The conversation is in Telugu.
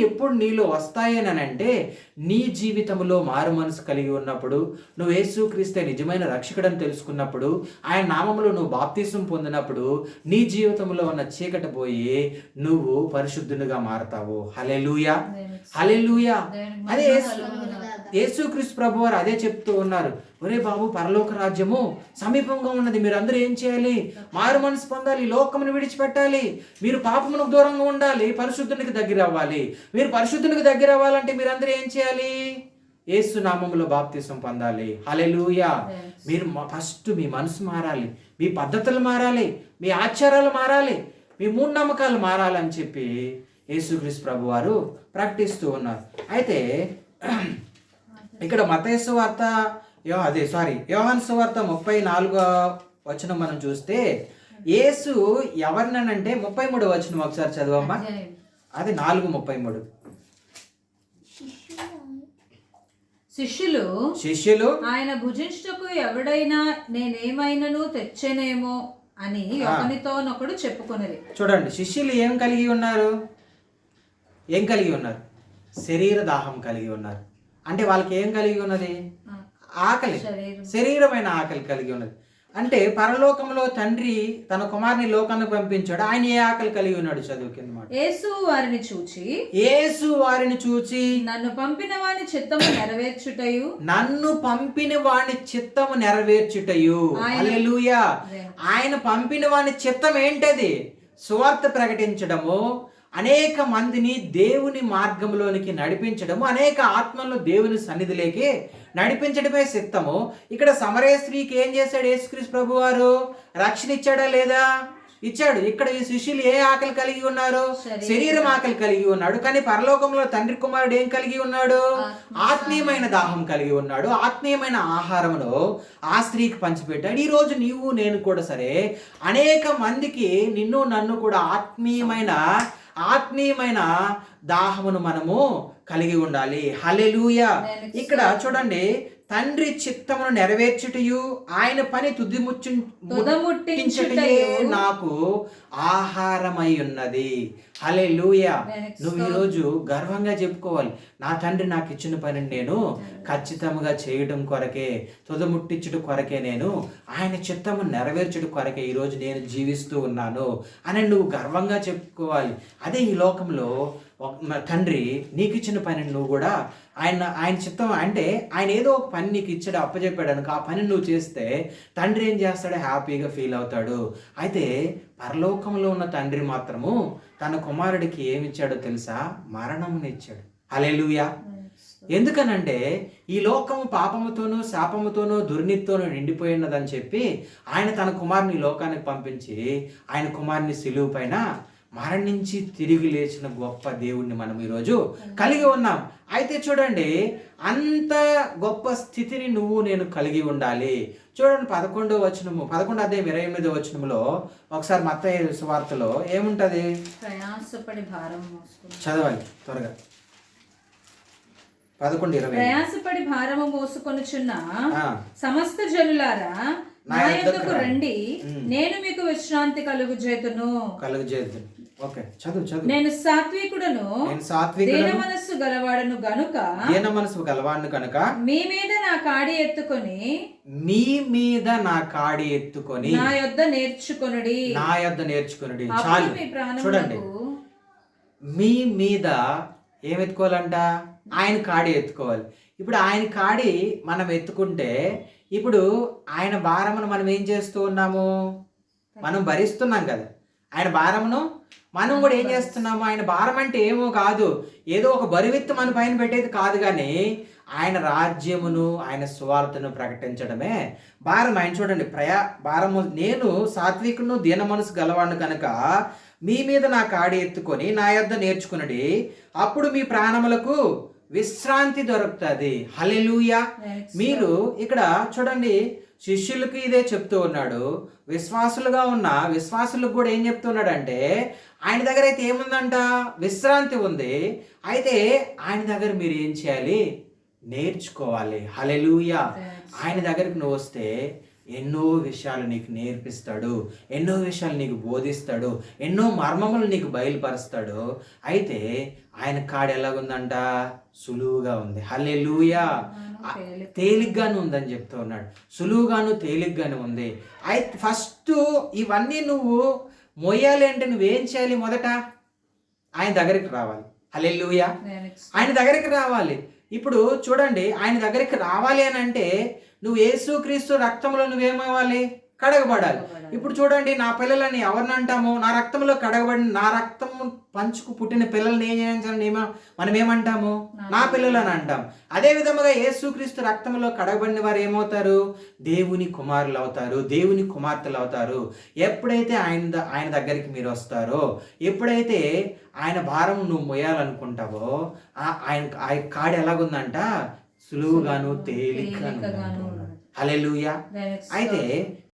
ఎప్పుడు నీలో వస్తాయనంటే నీ జీవితంలో మారు మనసు కలిగి ఉన్నప్పుడు నువ్వు యేసుక్రీస్తే నిజమైన రక్షకుడని తెలుసుకున్నప్పుడు ఆయన నామంలో నువ్వు బాప్తీసం పొందినప్పుడు నీ జీవితంలో ఉన్న చీకటి పోయి నువ్వు పరిశుద్ధునిగా మారతావు. హలెలూయా హలెలూయా అదే యేసుక్రీస్తు ప్రభు వారు అదే చెప్తూ ఉన్నారు. ఒరే బాబు పరలోక రాజ్యము సమీపంగా ఉన్నది. మీరు అందరూ ఏం చేయాలి? మారు మనసు పొందాలి. లోకమును విడిచిపెట్టాలి. మీరు పాపమునకు దూరంగా ఉండాలి. పరిశుద్ధునికి దగ్గర అవ్వాలి. మీరు పరిశుద్ధునికి దగ్గర అవ్వాలంటే మీరు అందరూ ఏం చేయాలి? యేసు నామములో బాప్తీసం పొందాలి. హలెలూయా మీరు ఫస్ట్ మీ మనసు మారాలి. మీ పద్ధతులు మారాలి. మీ ఆచారాలు మారాలి. మీ మూఢనమ్మకాలు మారాలని చెప్పి యేసుక్రీస్తు ప్రభు వారు ప్రకటిస్తూ ఉన్నారు. అయితే ఇక్కడ మతేసు వార్త యో అదే సారీ యోహాన్ సువార్త ముప్పై నాలుగో వచనం మనం చూస్తే యేసు ఎవరినంటే ముప్పై మూడు వచనం ఒకసారి చదవమ్మా. అది. నాలుగు ముప్పై మూడు. శిష్యులు శిష్యులు ఆయన భుజించుటకు ఎవడైనా నేనేమైనను తెచ్చెనేమో అని ఒకనితోనొకడు చెప్పుకొనిరి. చూడండి శిష్యులు ఏం కలిగి ఉన్నారు? ఏం కలిగి ఉన్నారు? శరీర దాహం కలిగి ఉన్నారు. అంటే వాళ్ళకి ఏం కలిగి ఉన్నది? ఆకలి. శరీరం. శరీరమైన ఆకలి కలిగి ఉన్నది. అంటే పరలోకంలో తండ్రి తన కుమారుని లోకానికి పంపించాడు. ఆయన ఏ ఆకలి కలిగి ఉన్నాడు చదువు కింద మాట యేసు వారిని చూచి యేసు వారిని చూచి నన్ను పంపిన వాని చిత్తము నెరవేర్చుటయు. నన్ను పంపిన వాని చిత్తము నెరవేర్చుటయు. ఆయన పంపిన వాని చిత్తం ఏంటది సువార్త ప్రకటించడము అనేక మందిని దేవుని మార్గంలోనికి నడిపించడము అనేక ఆత్మలను దేవుని సన్నిధిలోకి నడిపించడమే చిత్తము ఇక్కడ సమరే స్త్రీకి ఏం చేశాడు యేసుక్రీస్తు ప్రభు వారు రక్షణ ఇచ్చాడా లేదా? ఇచ్చాడు. ఇక్కడ ఈ శిష్యులు ఏ ఆకలి కలిగి ఉన్నారు? శరీరం. శరీరం ఆకలి కలిగి ఉన్నాడు. కానీ పరలోకంలో తండ్రి కుమారుడు ఏం కలిగి ఉన్నాడు? ఆత్మీయమైన దాహం కలిగి ఉన్నాడు. ఆత్మీయమైన ఆహారమును ఆ స్త్రీకి పంచిపెట్టాడు. ఈ రోజు నీవు నేను కూడా సరే అనేక మందికి నిన్ను నన్ను కూడా ఆత్మీయమైన ఆత్మీయమైన దాహమును మనము కలిగి ఉండాలి. హలెలూయా ఇక్కడ చూడండి తండ్రి చిత్తమును నెరవేర్చుటయు ఆయన పని తుది ముచ్చు తుదముట్టించుటయు నాకు ఆహారమై ఉన్నది హలే నువ్వు ఈరోజు గర్వంగా చెప్పుకోవాలి. నా తండ్రి నాకు ఇచ్చిన పని నేను ఖచ్చితంగా చేయడం కొరకే తుదముట్టించుట కొరకే నేను ఆయన చిత్తము నెరవేర్చుట కొరకే ఈరోజు నేను జీవిస్తూ ఉన్నాను. అని నువ్వు గర్వంగా చెప్పుకోవాలి. అదే ఈ లోకంలో తండ్రి నీకు ఇచ్చిన పని నువ్వు కూడా ఆయన ఆయన చిత్తం అంటే ఆయన ఏదో ఒక పని నీకు ఇచ్చాడు అప్పచెప్పాడు అనుకో ఆ పని నువ్వు చేస్తే తండ్రి ఏం చేస్తాడు? హ్యాపీగా ఫీల్ అవుతాడు. అయితే పరలోకంలో ఉన్న తండ్రి మాత్రము తన కుమారుడికి ఏమి ఇచ్చాడో తెలుసా? మరణముని ఇచ్చాడు. ఎందుకనంటే ఈ లోకము పాపముతోనూ శాపముతోనూ దుర్నీతితోనూ నిండిపోయినదని చెప్పి ఆయన తన కుమారుని లోకానికి పంపించి ఆయన కుమారుని సిలువు పైన మరణించి తిరిగి లేచిన గొప్ప దేవుణ్ణి మనం ఈరోజు కలిగి ఉన్నాం. అయితే చూడండి అంత గొప్ప స్థితిని నువ్వు నేను కలిగి ఉండాలి. చూడండి పదకొండో వచనము పదకొండు అధ్యాయం ఇరవై ఎనిమిదో వచనములో ఒకసారి మత్త సువార్తలో ఏముంటది? ప్రయాసపడి భారం మోసుకుని చదవాలి త్వరగా. పదకొండు ఇరవై ప్రయాసపడి భారము మోసుకొనుచున్న. సమస్త జనులారా నా రండి. నేను మీకు విశ్రాంతి కలుగు చేతును కలుగు చేద్దాం ఓకే చదువు చదువు. నేను సాత్వికుడను. నేను దీన సాత్వికులను మనస్సు గలవాడను గనుక దీన మనసు గలవాడిని కనుక మీ మీద నా కాడి ఎత్తుకొని మీ మీద నా కాడి ఎత్తుకొని నా యొద్ద నేర్చుకొనుడి. నా యొద్ద నేర్చుకుని అప్పుడు చాలు. మీ చూడండి. మీ మీద ఏం ఎత్తుకోవాలంట ఆయన కాడి ఎత్తుకోవాలి. ఇప్పుడు ఆయన కాడి మనం ఎత్తుకుంటే ఇప్పుడు ఆయన భారమును మనం ఏం చేస్తూ ఉన్నాము? మనం భరిస్తున్నాం కదా. ఆయన భారమును మనం కూడా ఏం చేస్తున్నాము? ఆయన భారం అంటే ఏమో కాదు. ఏదో ఒక బరువెత్తు మన పైన పెట్టేది కాదు కానీ ఆయన రాజ్యమును ఆయన స్వార్థను ప్రకటించడమే భారం. ఆయన చూడండి ప్రయా భారము నేను సాత్వికును దీన మనసు గలవాడు కనుక మీ మీద నా కాడి ఎత్తుకొని నా యొద్ద నేర్చుకునడి అప్పుడు మీ ప్రాణములకు విశ్రాంతి దొరుకుతుంది. హలెలూయా మీరు ఇక్కడ చూడండి శిష్యులకి ఇదే చెప్తూ ఉన్నాడు. విశ్వాసులుగా ఉన్న విశ్వాసులకు కూడా ఏం చెప్తున్నాడంటే ఆయన దగ్గర అయితే ఏముందంట? విశ్రాంతి ఉంది. అయితే ఆయన దగ్గర మీరు ఏం చేయాలి? నేర్చుకోవాలి. హలెలూయా ఆయన దగ్గరికి నువ్వు వస్తే ఎన్నో విషయాలు నీకు నేర్పిస్తాడు ఎన్నో విషయాలు నీకు బోధిస్తాడు ఎన్నో మర్మములు నీకు బయలుపరుస్తాడు. అయితే ఆయన కాడు ఎలాగుందంట? సులువుగా ఉంది. హల్లే తేలిగ్గాను ఉందని చెప్తూ ఉన్నాడు. సులువుగాను తేలిగ్గాను ఉంది. అయితే ఫస్ట్ ఇవన్నీ నువ్వు మొయ్యాలి అంటే నువ్వేం చేయాలి మొదట? ఆయన దగ్గరికి రావాలి. హల్లెలూయా. ఆయన దగ్గరికి రావాలి. ఇప్పుడు చూడండి ఆయన దగ్గరికి రావాలి అని అంటే నువ్వు యేసుక్రీస్తు రక్తంలో నువ్వేమవ్వాలి? కడగబడాలి. ఇప్పుడు చూడండి నా పిల్లలని ఎవరిని అంటాము? నా రక్తంలో కడగబడిన నా రక్తం పంచుకు పుట్టిన పిల్లల్ని ఏం చేయించాలని ఏమో మనం ఏమంటాము? నా పిల్లలని అంటాం. అదే విధముగా యేసుక్రీస్తు రక్తంలో కడగబడిన వారు ఏమవుతారు? దేవుని కుమారులు అవుతారు. దేవుని కుమార్తెలు అవుతారు. ఎప్పుడైతే ఆయన ఆయన దగ్గరికి మీరు వస్తారో ఎప్పుడైతే ఆయన భారం నువ్వు మొయ్యాలనుకుంటావో ఆయన కాడు ఎలాగుందంట? సులువుగాను తేలికగాను హల్లెలూయా. అయితే